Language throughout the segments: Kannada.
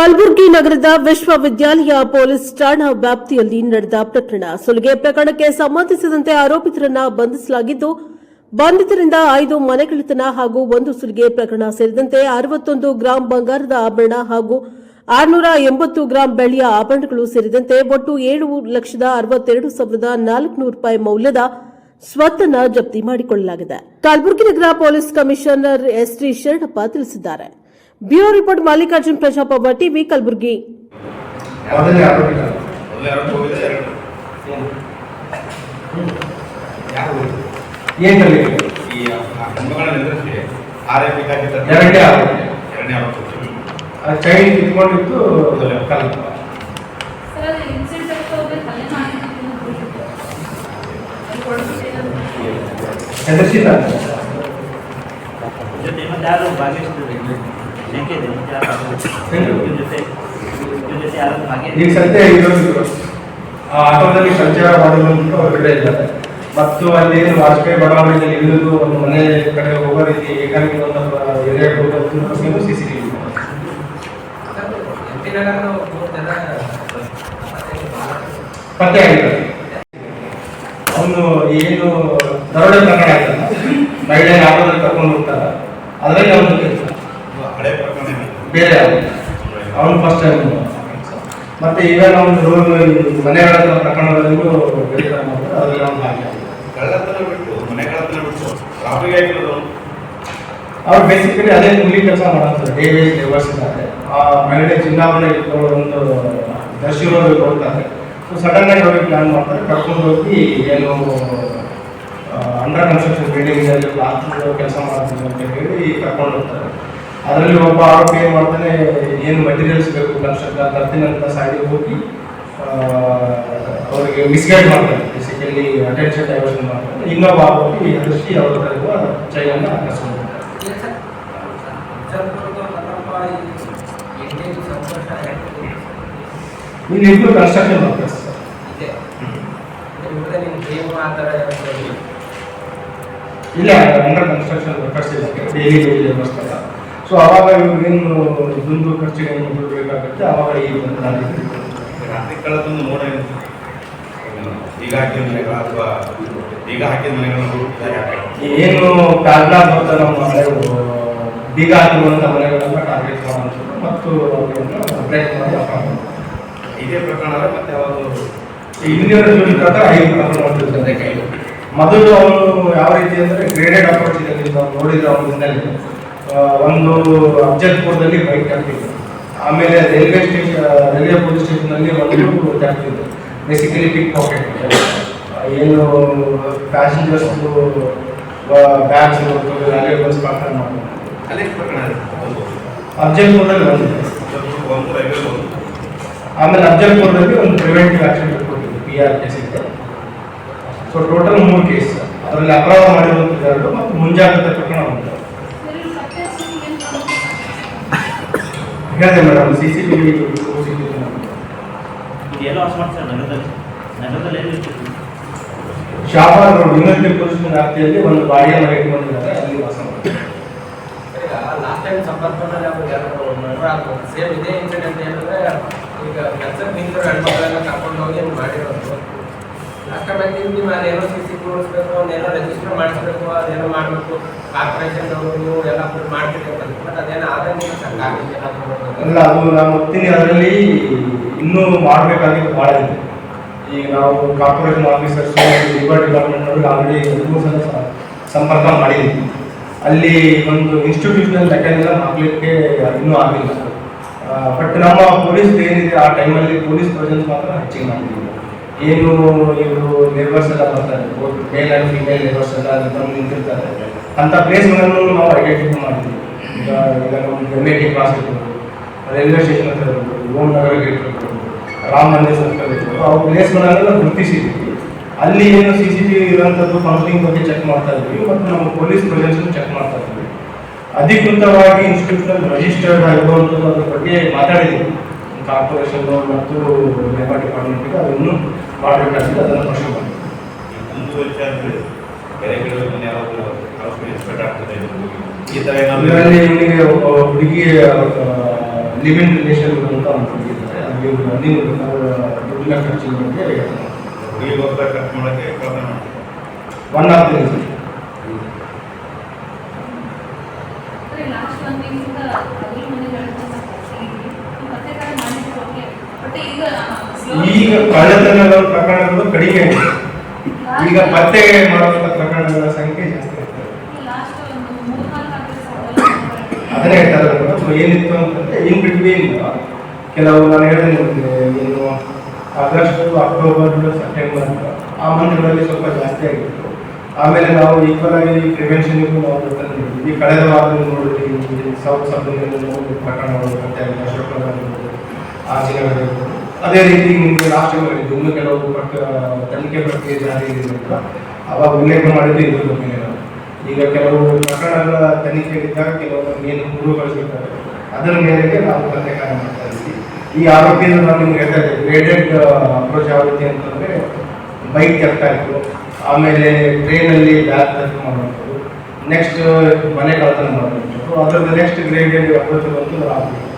ಕಲಬುರಗಿ ನಗರದ ವಿಶ್ವವಿದ್ಯಾಲಯ ಪೊಲೀಸ್ ಠಾಣಾ ವ್ಯಾಪ್ತಿಯಲ್ಲಿ ನಡೆದ ಪ್ರಕರಣ ಸುಲಿಗೆ ಪ್ರಕರಣಕ್ಕೆ ಸಂಬಂಧಿಸಿದಂತೆ ಆರೋಪಿತರನ್ನ ಬಂಧಿಸಲಾಗಿದ್ದು, ಬಂಧಿತರಿಂದ ಐದು ಮನೆಗಳಿತನ ಹಾಗೂ ಒಂದು ಸುಲಿಗೆ ಪ್ರಕರಣ ಸೇರಿದಂತೆ ಅರವತ್ತೊಂದು ಗ್ರಾಂ ಬಂಗಾರದ ಆಭರಣ ಹಾಗೂ ಆರುನೂರ ಎಂಬತ್ತು ಗ್ರಾಂ ಬೆಳ್ಳಿಯ ಆಭರಣಗಳು ಸೇರಿದಂತೆ ಒಟ್ಟು ಏಳು ಲಕ್ಷದ ಅರವತ್ತೆರಡು ಸಾವಿರದ ನಾಲ್ಕುನೂರು ರೂಪಾಯಿ ಮೌಲ್ಯದ ಸ್ವತ್ತನ್ನ ಜಪ್ತಿ ಮಾಡಿಕೊಳ್ಳಲಾಗಿದೆ. ಕಲಬುರಗಿ ನಗರ police commissioner S T Sharanappa ತಿಳಿಸಿದ್ದಾರೆ. ಬ್ಯೂರೋ ರಿಪೋರ್ಟ್ ಮಲ್ಲಿಕಾರ್ಜುನ್ ಪ್ರಜಾಪವ ಟಿವಿ ಕಲಬುರಗಿ ಕೊಡ್ಬಿಟ್ಟಿರೋದು ಹೆದರ್ಸಿದ ಜೊತೆ ಮತ್ತೆ ಯಾರು ಭಾಗಿಸ್ತಿದ್ರು ಈಗ ಸದ್ಯ ಇರೋದು ಆ ಆಟೋದಲ್ಲಿ ಸಂಚಾರ ಅಂತ ಹೊರಗಡೆ ಇದ್ದಾರೆ. ಮತ್ತು ಅಲ್ಲಿ ಏನು ವಾಜಪೇಯಿ ಬಡಾವಣೆಯಲ್ಲಿ ಇಳಿದು ಒಂದು ಮನೆ ಕಡೆ ಹೋಗೋ ರೀತಿ ಏಕಾಂಗಿ ಒಂದು ಏರಿಯಾಗೆ ಹೋಗೋದು ಸಿ ಸಿ ಟಿವಿ ಪತ್ತೆ ಆಗಿದೆ ಅವನು ಏನು ದರೋಡೆ ಪ್ರಕರಣ ಆಯ್ತಲ್ಲ. ಮಹಿಳೆ ಆಟೋದಲ್ಲಿ ಕರ್ಕೊಂಡು ಹೋಗ್ತಾರ ಅದರಲ್ಲಿ ಅವನು. ಬೇರೆ ಅವನು ಫಸ್ಟ್ ಟೈಮ್ ಮತ್ತೆ ಇವಾಗ ಒಂದು ರೋಲ್ ಮನೆಗಳ ಅದರಲ್ಲಿ ಅವನು ಕಳ್ಳತನ ಬಿಟ್ಟು ಮನೆ ಕಳ್ಳತನ ಬಿಟ್ಟು ಆಗಿರೋದು ಅವ್ರು ಬೇಸಿಕಲಿ ಅದೇ ಕೂಲಿ ಕೆಲಸ ಮಾಡ್ತಾರೆ ಡೇ ವೇಸ್ ಲೇಬರ್ಸ್ ಇದ್ದಾರೆ. ಆ ಮಹಿಳೆ ಚಿನ್ನಾಭರಣ ಒಂದು ದರ್ಶಿರೋದು ಹೋಗ್ತಾರೆ. ಸೊ ಸಡನ್ ಆಗಿ ಅವ್ರಿಗೆ ಪ್ಲಾನ್ ಮಾಡ್ತಾರೆ. ಕರ್ಕೊಂಡು ಹೋಗಿ ಏನು ಅಂಡರ್ ಕನ್ಸ್ಟ್ರಕ್ಷನ್ ಬಿಲ್ಡಿಂಗ್ ಕೆಲಸ ಮಾಡ್ತೀವಿ ಅಂತ ಹೇಳಿ ಕರ್ಕೊಂಡು ಹೋಗ್ತಾರೆ. ಅದರಲ್ಲಿ ಒಬ್ಬ ಆರೋಪಿ ಏನು ಮಾಡ್ತಾನೆ, ಏನು ಮೆಟೀರಿಯಲ್ಸ್ ಬೇಕು ಕನ್ಸ್ಟ್ರಕ್ಷನ್ ತರ್ತೀನಿ ಅಂತ ಸೈಡಿಗೆ ಹೋಗಿ ಅವರಿಗೆ ಮಿಸ್ಗೈಡ್ ಮಾಡ್ತಾರೆ ಬೇಸಿಕಲಿ ಅಟೆನ್ಷನ್ ಡೈವರ್ಷನ್ ಮಾಡ್ತಾರೆ ಇನ್ನೊಬ್ಬ ಆರೋಪಿ ಅದೃಷ್ಟಿ ಅವರ ಇರುವ ಚೈನನ್ನು ಹೋಗ್ತಾರೆ ಇಲ್ಲಿ ಇಬ್ಬರು ಕನ್ಸ್ಟ್ರಕ್ಷನ್ ವರ್ಕರ್ಸ್ ಇಲ್ಲ ಅಂಡರ್ ಕನ್ಸ್ಟ್ರಕ್ಷನ್ ವರ್ಕರ್ಸ್ ಇದೆ ಡೈಲಿ ವೇಜ್ ಲೇಬರ್ಸ್ ಸೊ ಅವಾಗ ಇವ್ರಿಗೇನು ದುಂದು ಖರ್ಚಿಗೆ ಏನು ಬಿಡಬೇಕಾಗುತ್ತೆ ಅವಾಗ ಈ ರಾತ್ರಿ ಕಳೆದೊಂದು ನೋಡ ಈಗ ಹಾಕಿದ ಮನೆಗಳ ಅಥವಾ ಈಗ ಹಾಕಿದ ಮನೆಗಳನ್ನು ಏನು ಕಾರಣ ಬರ್ತಾ ನಮ್ಮ ಬೀಗ ಹಾಕಿರುವಂಥ ಮನೆಗಳನ್ನ ಟಾರ್ಗೆಟ್ ಮಾಡುವಂಥದ್ದು ಮತ್ತು ಪ್ರಯತ್ನ ಮಾಡಿ ಇದೇ ಪ್ರಕರಣ ಮತ್ತೆ ಅವರು ಇಂಜಿನಿಯರ್ ಜೂನ್ ಪ್ರಕಾರ ಐದು ಪ್ರಕರಣ ಕೈಲಿ ಮೊದಲು ಅವನು ಯಾವ ರೀತಿ ಅಂದರೆ ಗ್ರೇಡೆಡ್ ಅಪ್ರೋಚ್ ಇದೆ ನೀವು ನೋಡಿದ್ರೆ ಅವನ ಹಿನ್ನೆಲೆ ಒಂದು ಅಫ್ಜಲ್ಪುರದಲ್ಲಿ ಬೈಕ್ ಹಾಕ್ತಿದ್ರು ಆಮೇಲೆ ರೈಲ್ವೆ ಸ್ಟೇಷನ್ ರೈಲ್ವೆ ಪೊಲೀಸ್ ಸ್ಟೇಷನಲ್ಲಿ ಒಂದು ಜಾಗ್ತಿದ್ರು ಬೇಸಿಕಲಿ ಪಿಕ್ ಪಾಕೆಟ್ ಏನು ಪ್ಯಾಸೆಂಜರ್ಸ್ ಬ್ಯಾಗ್ಸ್ ಬಸ್ ಅಲ್ಲೇ ಪ್ರಕರಣ ಇದೆ ಒಂದು ಅಫ್ಜಲ್ಪುರದಲ್ಲಿ ಒಂದು. ಆಮೇಲೆ ಅಫ್ಜಲ್ಪುರದಲ್ಲಿ ಒಂದು ಪ್ರಿವೆಂಟಿವ್ ಆಕ್ಷನ್ ಕೊಟ್ಟಿದ್ದೆ ಪಿ ಆರ್ ಕೇಸ್ ಇತ್ತು ಸೊ ಟೋಟಲ್ ಮೂರು ಕೇಸ್ ಅದರಲ್ಲಿ ಅಪರಾಧ ಮಾಡಿರುವಂಥದ್ದು ಎರಡು ಮತ್ತು ಮುಂಜಾಗ್ರತೆ ಪ್ರಕರಣ ಒಂದು. ಹೇಳಿದೆ madam C C T V ಎಲ್ಲೋ ಮಾಡ್ತಾರೆ ನಗರದಲ್ಲಿ. ಶಾಬಾರ್ ರೋಡ್ ಪೊಲೀಸ್ ವ್ಯಾಪ್ತಿಯಲ್ಲಿ ಒಂದು ಮನೆ ಇಟ್ಕೊಂಡಿದ್ದಾರೆ ಅಲ್ಲಿ ವಾಸ ಮಾಡ್ತಾರೆ. ಲಾಸ್ಟ್ ಟೈಮ್ ಸಂಪರ್ಕದಲ್ಲಿ ಯಾರೋ ಆಗ್ಬೋದು ಸೇಮ್ ಇದೇ ಇನ್ಸಿಡೆಂಟ್ ಏನಂದ್ರೆ ಈಗ ಕೆಲಸಕ್ಕೆ ಹೆಣ್ಮಕ್ಳೆಲ್ಲ ಕರ್ಕೊಂಡು ಹೋಗಿ ಹಿಂಗ್ ಮಾಡಿರೋದು ಆಗಿ ನೀವು ಅದೇನೋ ಸಿ ಸಿ ಕೂರಿಸ್ಬೇಕು ಅವನ್ನೇನೋ ರಿಜಿಸ್ಟರ್ ಮಾಡಿಸ್ಬೇಕು, ಅದೇನೋ ಮಾಡಬೇಕು ಕಾರ್ಪೊರೇಷನ್ ಅವರು ಎಲ್ಲ ಮಾಡ್ತೀರಿ ಅಂತ ಬಟ್ ಅದೇನೋ ಆದರೆ ಅಲ್ಲ, ಅದು ನಾನು ಒಪ್ತೀನಿ, ಅದರಲ್ಲಿ ಇನ್ನೂ ಮಾಡಬೇಕಾಗಿದ್ದು ಭಾಳ ಇದೆ. ಈಗ ನಾವು ಕಾರ್ಪೊರೇಷನ್ ಆಫೀಸರ್ಸ್ ಲೇಬರ್ ಡಿಪಾರ್ಟ್ಮೆಂಟ್ ಅವರು ಆಲ್ರೆಡಿ ಸಹ ಸಂಪರ್ಕ ಮಾಡಿದ್ದೀವಿ ಅಲ್ಲಿ ಒಂದು ಇನ್ಸ್ಟಿಟ್ಯೂಷನಲ್ ಮೆಕ್ಯಾನಿಸಮ್ ಆಗಲಿಕ್ಕೆ ಇನ್ನೂ ಆಗಿಲ್ಲ. ಬಟ್ ನಮ್ಮ ಪೊಲೀಸ್ ಏನಿದೆ, ಆ ಟೈಮಲ್ಲಿ ಪೊಲೀಸ್ ಪ್ರೆಸೆನ್ಸ್ ಮಾತ್ರ ಹೆಚ್ಚಿಗೆ ಮಾಡಿದ್ದೀವಿ. ಏನು ಇವರು ಲೇಬರ್ಸ್ ಎಲ್ಲ ಬರ್ತಾರೆ ಮೇಲ್ ಆ್ಯಂಡ್ ಫಿಮೇಲ್ ಲೇಬರ್ಸ್ ಎಲ್ಲ ಅಲ್ಲಿ ಬಂದು ನಿಂತಿರ್ತಾರೆ. ಅಂಥ ಪ್ಲೇಸ್ಗಳನ್ನು ನಾವು ಐಡೆಂಟಿಫೈ ಮಾಡ್ತೀವಿ ಈಗ ಈಗ ನಮ್ಮ ಎಂ ಎ ಟಿ ಕ್ಲಾಸ್ ಇರ್ಬೋದು ರೈಲ್ವೆ ಸ್ಟೇಷನ್ ಹತ್ರ ಇರ್ಬೋದು ಓಂ ನಗರ ಗೇಟ್ ಇರ್ಬೋದು, ರಾಮ ಮಂದಿರ್ ಸರ್ಕಲ್ ಇರ್ಬೋದು ಅವು ಪ್ಲೇಸ್ಗಳನ್ನೆಲ್ಲ ಗುರುತಿಸಿದ್ವಿ. ಅಲ್ಲಿ ಏನು ಸಿ ಸಿ ಟಿ ವಿ ಇರುವಂಥದ್ದು ಕೌನ್ಸಿಲಿಂಗ್ ಬಗ್ಗೆ ಚೆಕ್ ಮಾಡ್ತಾ ಇದ್ವಿ, ಮತ್ತು ನಮ್ಮ ಪೊಲೀಸ್ ಪ್ರೆಸೆನ್ಸ್ ಚೆಕ್ ಮಾಡ್ತಾ ಇದ್ವಿ. ಅಧಿಕೃತವಾಗಿ ಇನ್ಸ್ಟಿಟ್ಯೂಷನ್ ರಿಜಿಸ್ಟರ್ಡ್ ಆಗಿರುವಂಥದ್ದು ಅದ್ರ ಬಗ್ಗೆ ಮಾತಾಡಿದ್ದೀವಿ ಕಾರ್ಪೊರೇಷನ್ ಮತ್ತು ಲೇಬರ್ ಡಿಪಾರ್ಟ್ಮೆಂಟ್ಗೆ ಅದನ್ನು ಮಾಡಬೇಕಾಗಿದೆ ಅದನ್ನು ಪ್ರಶ್ನೆ ಮಾಡಿ. ಇದರಲ್ಲಿ ಇವನಿಗೆ ಒಬ್ಬ ಹುಡುಗಿ ಲಿವಿಂಗ್ ರಿಲೇಷನ್ ಅಂತ ಒಂದು ಇದ್ದಾರೆ ಅಲ್ಲಿ ರನ್ನಿಂಗ್ ದುಡ್ಡಿನ ಖರ್ಚಿನ ಬಗ್ಗೆ ಖರ್ಚು ಮಾಡೋಕ್ಕೆ ಒನ್ ಆಫ್ ದಿನ ಲಾಸ್ಟ್ ಒನ್ ವೀಕ್ಸಿಂದ ಅದ್ರ ಮನೆಗಳನ್ನ ಮತ್ತೆ ಕಡೆ ಮಾಡಿದ್ರು ಓಕೆ ಬಟ್ ಈಗ ಕಳ್ಳತನದ ಪ್ರಕರಣಗಳು ಕಡಿಮೆ ಈಗ ಪತ್ತೆ ಮಾಡುವಂತ ಪ್ರಕರಣಗಳ ಸಂಖ್ಯೆ ಜಾಸ್ತಿ ಆಗ್ತದೆ ಅದನ್ನೇ ಹೇಳ್ತಾರೆ ಸೊ ಏನಿತ್ತು ಅಂತಂದ್ರೆ ಇನ್ ಬಿಟ್ವೀನ್ ಕೆಲವು ನಾನು ಹೇಳಿದೆ ಏನು ಆಗಸ್ಟ್ ಅಕ್ಟೋಬರ್ ಸೆಪ್ಟೆಂಬರ್ ಆ ಮಂತ್ಗಳಲ್ಲಿ ಸ್ವಲ್ಪ ಜಾಸ್ತಿ ಆಗಿತ್ತು. ಆಮೇಲೆ ನಾವು ಈಕ್ವಲ್ ಆಗಿ ಪ್ರಿವೆನ್ಷನ್ಗೂ ನಾವು ಈ ಕಳೆದ ವಾರದಲ್ಲಿ ನೋಡಿದ್ವಿ ಸೌತ್ ಸಬ್ ಪ್ರಕರಣಗಳು ಮತ್ತೆ ಅಶೋಕ್ ಆ ಅದೇ ರೀತಿ ನಿಮಗೆ ರಾಷ್ಟ್ರಗಳಿದ್ದು ಇನ್ನು ಕೆಲವು ಪಟ್ಟ ತನಿಖೆ ಪ್ರಕ್ರಿಯೆ ಜಾರಿ ಇರಲಿಲ್ಲ ಅವಾಗ ಉಲ್ಲೇಖ ಮಾಡಿದ್ದು ಇದ್ರ ಬಗ್ಗೆ ಈಗ ಕೆಲವು ಪ್ರಕರಣಗಳ ತನಿಖೆ ಇದ್ದಾಗ ಕೆಲವು ಏನು ದೂರುಗಳಿಸಿರ್ತಾರೆ ಅದರ ಮೇರೆಗೆ ನಾವು ಪತ್ತೆ ಕಾರ್ಯ ಮಾಡ್ತಾ ಇದ್ವಿ. ಈ ಆರೋಪಿಯನ್ನು ನಾವು ನಿಮ್ಗೆ ಹೇಳ್ತಾ ಇದ್ದೀವಿ ಗ್ರೇಡೆಡ್ ಅಪ್ರೋಚ್ ಆಗುತ್ತೆ ಅಂತಂದ್ರೆ ಬೈಕ್ ತೆಗ್ತಾ ಇತ್ತು ಆಮೇಲೆ ಟ್ರೈನಲ್ಲಿ ಬ್ಯಾಗ್ ತೆಗೆದು ಮಾಡುವಂಥದ್ದು ನೆಕ್ಸ್ಟ್ ಮನೆ ಕಳ್ತನ ಮಾಡುವಂಥದ್ದು. ಅದರದ್ದು ನೆಕ್ಸ್ಟ್ ಗ್ರೇಡೆಡ್ ಅಪ್ರೋಚ್ ರಾತ್ರಿ ಆ,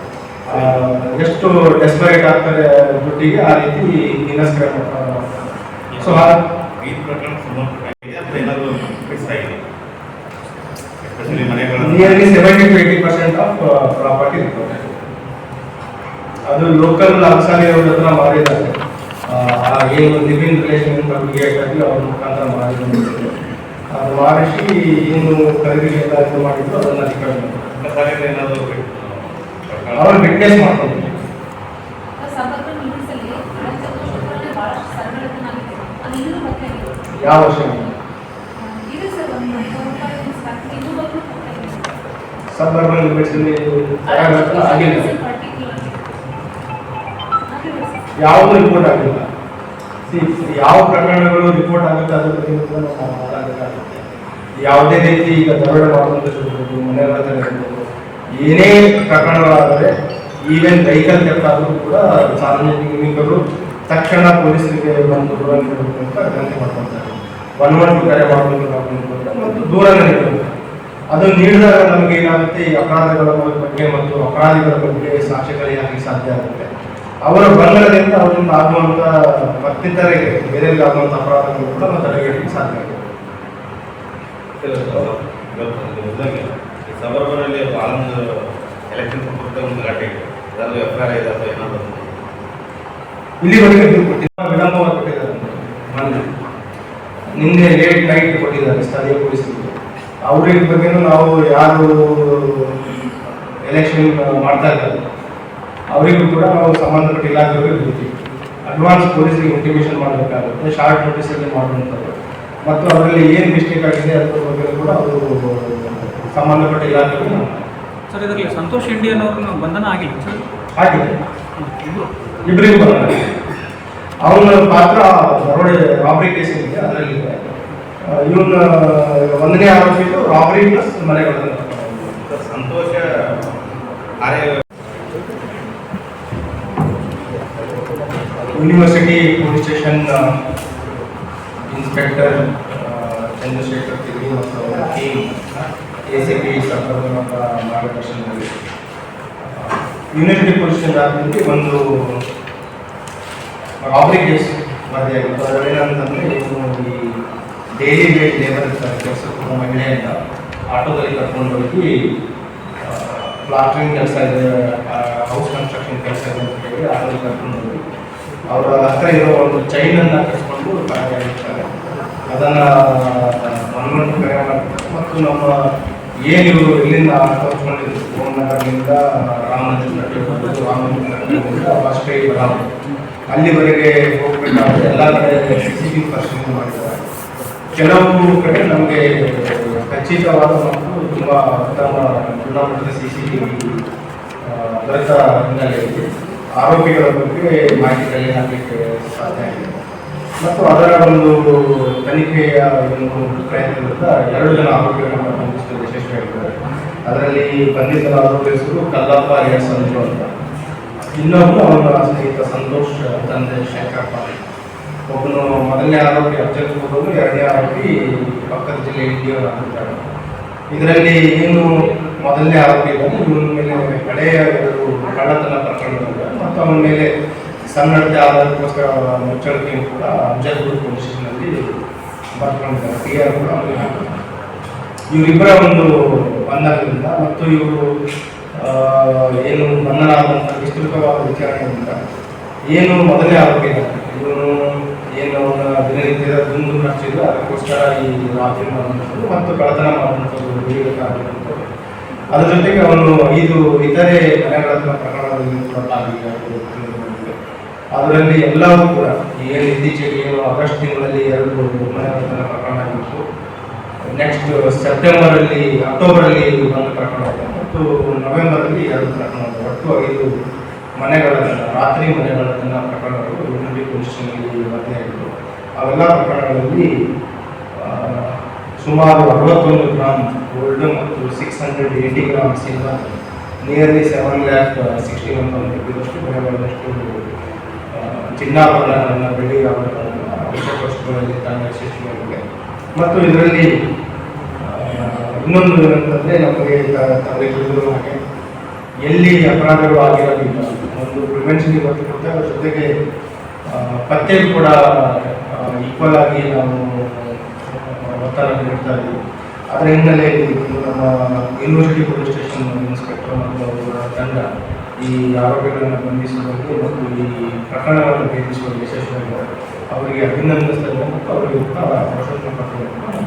ಎಷ್ಟು ಡೆಸ್ಪರೇಟ್ ಆಗ್ತಾರೆ ದುಡ್ಡಿಗೆ ಆ ರೀತಿ ತಿರಸ್ಕಾರ ಸೊ ಈ ಪ್ರಕರಣ nearly seventy to eighty percent of property ಇರ್ತದೆ ಅದು ಲೋಕಲ್ ಅನ್ಸಾರಿ ಅವ್ರ ಹತ್ರ ಆ ಏನು ಲಿವಿಂಗ್ ರಿಲೇಷನ್ ಕ್ರಿಯೇಟ್ ಆಗಿ ಅವ್ರ ಮುಖಾಂತರ ಮಾಡಿದ್ರು ಅದು ಮಾಡಿಸಿ ಏನು ಖರೀದಿ ಎಲ್ಲ ಇದು ಮಾಡಿದ್ರು ಅದನ್ನು ಸಾರಿಗೆ ಏನಾದರೂ ಅವ್ರು ವಿಟ್ನೆಸ್ ಮತ್ತೆ ಯಾವ ವರ್ಷ ಸಬರ್ಬನ್ ಆಗಿಲ್ಲ ಯಾವುದು ರಿಪೋರ್ಟ್ ಆಗಿಲ್ಲ. ಯಾವ ಪ್ರಕರಣಗಳು ರಿಪೋರ್ಟ್ ಆಗುತ್ತೆ ಅದ್ರ ಬಗ್ಗೆ ಕೂಡ ನಾವು ಮಾತಾಡಬೇಕಾಗುತ್ತೆ. ಯಾವುದೇ ರೀತಿ ಈಗ ದರೋಡೆ ಮಾಡುವಂಥದ್ದು ಮನೆ ಕಳ್ಳತನ ಇರ್ಬೋದು ಏನೇ ಪ್ರಕರಣಗಳಾದರೆ ಈವನ್ ವೆಹಿಕಲ್ ಥೆಫ್ಟ್ ಆದರೂ ಕೂಡ ಸಾರ್ವಜನಿಕರು ತಕ್ಷಣ ಪೊಲೀಸರಿಗೆ ಬಂದು ದೂರ ನೀಡಬೇಕು ಅಂತ ವಿನಂತಿ ಮಾಡ್ಕೊಳ್ತಾರೆ. ಒನ್ ಒನ್ ಟು ಕರೆ ಮಾಡಬೇಕು ಮತ್ತು ದೂರ ನೀಡಬೇಕು. ಅದು ನೀಡಿದಾಗ ನಮಗೆ ಏನಾಗುತ್ತೆ? ಈ ಅಪರಾಧಗಳ ಬಗ್ಗೆ ಮತ್ತು ಅಪರಾಧಿಗಳ ಬಗ್ಗೆ ಕಲಿಯಲಿಕ್ಕೆ ಸಾಧ್ಯ ಆಗುತ್ತೆ. ಅವರ ಬಂಧನದಿಂದ ಅವರಿಂದ ಆಗುವಂತ ಮತ್ತಿತರರಿಗೆ ಬೇರೆ ಆಗುವಂತ ಅಪರಾಧಗಳು ಕೂಡ ನಾವು ತಡೆಗಟ್ಟಲಿಕ್ಕೆ ಸಾಧ್ಯ ಆಗುತ್ತೆ. ಆನಂದ್ ಎಲೆಕ್ಷನ್ ಸಂಪರ್ಕ ಒಂದು ಗಲಾಟೆ ಅದರಲ್ಲಿ ಎಫ್ ಇದೆ ಅಥವಾ ಏನಾದರೂ ಇಲ್ಲಿವರೆಗೆ ನೀವು ಕೊಟ್ಟಿದ್ದ ವಿಳಂಬವಾಗಿ ಕೊಟ್ಟಿದ್ದಾರೆ. ಮೊನ್ನೆ ನಿನ್ನೆ ಲೇಟ್ ನೈಟ್ ಕೊಟ್ಟಿದ್ದಾರೆ ಸ್ಥಳೀಯ ಪೊಲೀಸರಿಗೆ ಅವ್ರಿಗೆ ಬಗ್ಗೆನೂ ನಾವು ಯಾರು ಎಲೆಕ್ಷನ್ ಮಾಡ್ತಾ ಇದ್ದಾರೆ. ಅವರಿಗೂ ಕೂಡ ನಾವು ಸಂಬಂಧಪಟ್ಟ ಇಲಾಖೆಯವರಿಗೆ ಬಿಡ್ತೀವಿ ಅಡ್ವಾನ್ಸ್ ಪೊಲೀಸರಿಗೆ ಇಂಟಿಮೇಷನ್ ಮಾಡಬೇಕಾಗುತ್ತೆ ಶಾರ್ಟ್ ನೋಟಿಸಲ್ಲಿ ಮಾಡುವಂಥದ್ದು. ಮತ್ತು ಅದರಲ್ಲಿ ಏನು ಮಿಸ್ಟೇಕ್ ಆಗಿದೆ ಅದ್ರ ಬಗ್ಗೆ ಕೂಡ ಅವರು ಸಂಬಂಧಪಟ್ಟ ಇಲಾಖೆಗಳು ಸರ್ ಇದರಲ್ಲಿ ಸಂತೋಷ್ ಇಂಡಿಯನ್ ಅವ್ರನ್ನ ಬಂಧನ ಆಗಿಲ್ಲ ಸರ್. ಆಗಿದೆ ಇಬ್ರು. ಇಬ್ಬರಿಗೂ ಬಂದಿದೆ ಅವನ ಪಾತ್ರ ದರೋಡೆ ರಾಬರಿ ಕೇಸ್ ಇದೆ ಅದರಲ್ಲಿ ಇವನ್ನ ಇವನ ಒಂದನೇ ಆರೋಪಿಗಳು ರಾಬರಿ ಪ್ಲಸ್ ಮನೆಗಳನ್ನು Santosh university police station inspector Chandrashekhar ತಿರುಗಿ ಮತ್ತು ಅವರ ಟೀಮ್ ಎ ಸಿ ಪಿ ಸರ್ಕಾರದ ಮಾರ್ಗದರ್ಶನದಲ್ಲಿ. ಯುನಿಟಿ ಪೊಲೀಸ್ ಸ್ಟೇಷನ್ ವ್ಯಾಪ್ತಿಯಲ್ಲಿ ಒಂದು ರಾಬರಿ ಕೇಸ್ ವರದಿಯಾಗಿತ್ತು ಅದರಲ್ಲಿ ಏನಂತಂದರೆ ಇವನು ಈ ಡೈಲಿ ವೇಟ್ ಲೇಬರ್ ಇರ್ತಾರೆ ಕೆಲಸಕ್ಕೆ ಮಹಿಳೆಯಿಂದ ಆಟೋದಲ್ಲಿ ಕರ್ಕೊಂಡು ಹೋಗಿ ಪ್ಲಾಸ್ಟ್ರಿಂಗ್ ಕೆಲಸ ಇದೆ ಹೌಸ್ ಕನ್ಸ್ಟ್ರಕ್ಷನ್ ಕೆಲಸ ಇದೆ ಅಂತ ಹೇಳಿ ಆಟೋದಲ್ಲಿ ಕರ್ಕೊಂಡು ಹೋಗಿ ಅವರ ಹತ್ರ ಇರೋ ಒಂದು ಚೈನನ್ನು ಕಟ್ಕೊಂಡು ಕಾರ್ಯನಿರ್ವಹಿಸ್ತಾರೆ ಅದನ್ನು ಕರೆ ಮಾಡ್ತಾರೆ. ಮತ್ತು ನಮ್ಮ ಏನು ಇವರು ಇಲ್ಲಿಂದ ಆಟೋಸ್ಕೊಂಡಿದ್ರು ಕೋಮನಗರದಿಂದ ರಾಮನಗರ ರಾಮನಗರದಿಂದ ವಾಜಪೇಯಿ ಬರಾಮ ಅಲ್ಲಿವರೆಗೆ ಹೋಗ್ಬೇಕಾದ್ರೆ ಎಲ್ಲ ಕಡೆ ಸಿ ಸಿ ಟಿ ಪರಿಶೀಲನೆ ಮಾಡಿದ್ದಾರೆ. ಕೆಲವು ಕಡೆ ನಮಗೆ ಖಚಿತವಾದ ಮತ್ತು ತುಂಬ ಉತ್ತಮ ಗುಣಮಟ್ಟದ ಸಿ ಸಿ ಟಿ ವಿ ದೊರೆತ ಹಿನ್ನೆಲೆಯಲ್ಲಿ ಆರೋಪಿಗಳ ಬಗ್ಗೆ ಮಾಹಿತಿ ಕಲೆ ಹಾಕಲಿಕ್ಕೆ ಸಾಧ್ಯ ಆಗಿದೆ. ಮತ್ತು ಅದರ ಒಂದು ತನಿಖೆಯ ಒಂದು ಪ್ರಯತ್ನದಿಂದ ಎರಡು ಜನ ಆರೋಪಿಗಳನ್ನು ಬಂಧಿಸುವುದು ಯಶಸ್ವಿಯಾಗಿದ್ದಾರೆ ಅದರಲ್ಲಿ ಬಂಧಿತರ ಆರೋಪಿ ಕಲ್ಲಪ್ಪ ಎಸ್ ಅಂತ. ಇನ್ನೊಬ್ಬನು ಅವನ ಸ್ನೇಹಿತ ಸಂತೋಷ್ ತಂದೆ ಶಂಕರಪ್ಪ ಒಬ್ಬನು ಮೊದಲನೇ ಆರೋಪಿ ಕೂಡಲು ಎರಡನೇ ಆರೋಪಿ ಪಕ್ಕದ ಜಿಲ್ಲೆ ಇಂಡಿಯಾ ಆಗಿದ್ದಾರೆ ಇದರಲ್ಲಿ ಏನು ಮೊದಲನೇ ಆರೋಪಿ ಇದ್ದಾನೆ, ಇವನ ಮೇಲೆ ಎರಡು ಕಳ್ಳತನ ಪ್ರಕರಣ ಮತ್ತು ಅವನ ಮೇಲೆ ಸನ್ನಡತೆ ಆಧಾರಕ್ಕೋಸ್ಕರ ಮುಚ್ಚಳಿಕೆ ಕೂಡ ಅಫಜಲ್ಪುರ ಪೊಲೀಸ್ ಸ್ಟೇಷನಲ್ಲಿ ಬರ್ಕೊಂಡಿದ್ದಾರೆ ಪಿ ಆರ್ ಕೂಡ ಇವರಿಬ್ಬರ ಒಂದು ಬಂಧನದಿಂದ ಮತ್ತು ಇವರು ಏನು ಬಂಧನ ಆದಂಥ ವಿಸ್ತೃತವಾದ ವಿಚಾರಣೆಯಿಂದ ಏನು ಮೊದಲೇ ಆರೋಗ್ಯ ಇವನು ಏನು ಅವನ ದಿನನಿತ್ಯದ ದುಂದು ನಡ್ಸಿದ್ರು ಅದಕ್ಕೋಸ್ಕರ ಈ ರಾತ್ರಿ ಮಾಡುವಂಥದ್ದು ಮತ್ತು ಕಳ್ಳತನ ಮಾಡುವಂಥದ್ದು ವಿವೇಕ ಆಗಿರುವಂಥದ್ದು ಅದ್ರ ಜೊತೆಗೆ ಅವನು ಇದು ಇತರೆ ಮನೆಗಳ ಪ್ರಕರಣದಲ್ಲಿ ಕೂಡ ಭಾಗಿಯಾಗಿದ್ದು ಅದರಲ್ಲಿ ಎಲ್ಲವೂ ಕೂಡ ಏನು ಇತ್ತೀಚೆಗೆ ಏನು ಆಗಸ್ಟ್ ತಿಂಗಳಲ್ಲಿ ಎರಡು ಮನೆಗಳ ಪ್ರಕರಣ ಆಗಿತ್ತು. ನೆಕ್ಸ್ಟ್ ಸೆಪ್ಟೆಂಬರ್ ಅಲ್ಲಿ ಅಕ್ಟೋಬರ್ ಅಲ್ಲಿ ಒಂದು ಪ್ರಕರಣ ಇದೆ ಮತ್ತು ನವೆಂಬರ್ ಅಲ್ಲಿ ಎರಡು ಪ್ರಕರಣ ಒಟ್ಟು ಐದು ಮನೆಗಳನ್ನ ರಾತ್ರಿ ಮನೆಗಳ ಪ್ರಕರಣಗಳು ಉಡುಪಿ ಪೊಲೀಸ್ನಲ್ಲಿ ವರದಿಯಾಗಿತ್ತು ಅವೆಲ್ಲ ಪ್ರಕರಣಗಳಲ್ಲಿ ಸುಮಾರು ಅರವತ್ತೊಂದು ಗ್ರಾಮ್ ಗೋಲ್ಡ್ ಮತ್ತು ಸಿಕ್ಸ್ ಹಂಡ್ರೆಡ್ ಏಯ್ಟಿ ಗ್ರಾಮ್ಸ್ ಇಂದ nearly seven lakh sixty one thousand ಇದ್ದಷ್ಟು ಆ, ಚಿನ್ನಾಭರಣಗಳನ್ನು ಬೆಳ್ಳಿ ಆಭರಣಗಳನ್ನು ಅವಶ್ಯಕ ವಸ್ತುಗಳಲ್ಲಿ ತಂಡ ಯಶಸ್ವಿಯಾಗಿದೆ. ಮತ್ತು ಇದರಲ್ಲಿ ಇನ್ನೊಂದು ಏನಂತಂದರೆ ನಮಗೆ ತಾವೇ ತಿಳಿದಿರುವ ಹಾಗೆ ಎಲ್ಲಿ ಅಪರಾಧಗಳು ಆಗಿರೋದಿಲ್ಲ ಒಂದು ಪ್ರಿವೆನ್ಷನ್ ಇವತ್ತು ಕೊಡ್ತೇವೆ ಅದ್ರ ಜೊತೆಗೆ ಪತ್ತೆ ಕೂಡ ಈಕ್ವಲ್ ಆಗಿ ನಾವು ಒತ್ತಡ ನೀಡ್ತಾ ಇದ್ದೀವಿ ಅದರ ಹಿನ್ನೆಲೆಯಲ್ಲಿ ನಮ್ಮ ಯೂನಿವರ್ಸಿಟಿ ಪೊಲೀಸ್ ಸ್ಟೇಷನ್ ಇನ್ಸ್ಪೆಕ್ಟರ್ ಮತ್ತು ಅವರ ತಂಡ ಈ ಆರೋಪಿಗಳನ್ನು ಬಂಧಿಸುವಲ್ಲಿ ಮತ್ತು ಈ ಪ್ರಕರಣವನ್ನು ಭೇದಿಸುವ ಯಶಸ್ವಿಯಾಗಿದ್ದಾರೆ ಅವರಿಗೆ ಅಭಿನಂದಿಸಲು ಮತ್ತು ಅವರಿಗೆ ಉತ್ತಮ ಪ್ರಶಸ್ತಿ ಪತ್ರಗಳನ್ನು